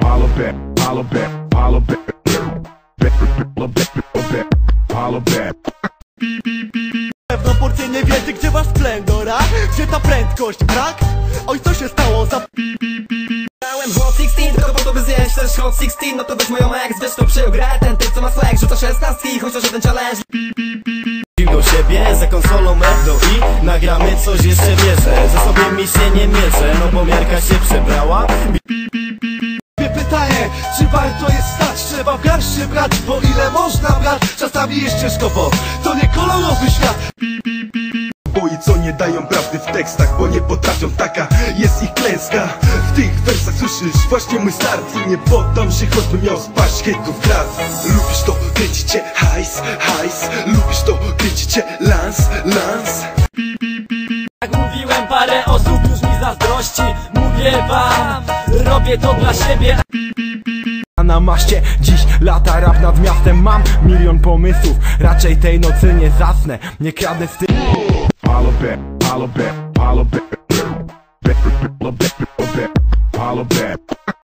Back, back, holla back. Pewną porcję niewiedzy, gdzie wasz splendor, a? Gdzie ta prędkość, brak? Oj, co się stało? Za Miałem Hot 16, tylko po to by zjeść też Hot 16 No to weź moją ex, wiesz to przejął grę. Ten typ co ma swag, rzuca szesnastki Chociaż jeden challenge. Do siebie za konsolą Erdo i nagramy coś jeszcze bierze Ze sobie mi się nie mierzę, no bo miarka się przebrała. Mnie czy warto jest stać? Trzeba w garść się brać, bo ile można brać? Czasami jest ciężko, bo to nie kolorowy świat. Boi co nie dają prawdy w tekstach, bo nie potrafią taka jest ich klęska. W tych wersach słyszysz właśnie mój start I nie poddam się, choćbym miał spaść hejtów grat Lubisz to, kręcicie hajs, hajs. Lubisz to, kręcicie lans, lans. Jak mówiłem parę osób już mi zazdrości Mówię wam, robię to dla siebie na maście. Dziś lata rap nad miastem. Mam milion pomysłów, raczej tej nocy nie zasnę. Nie kradę holla back,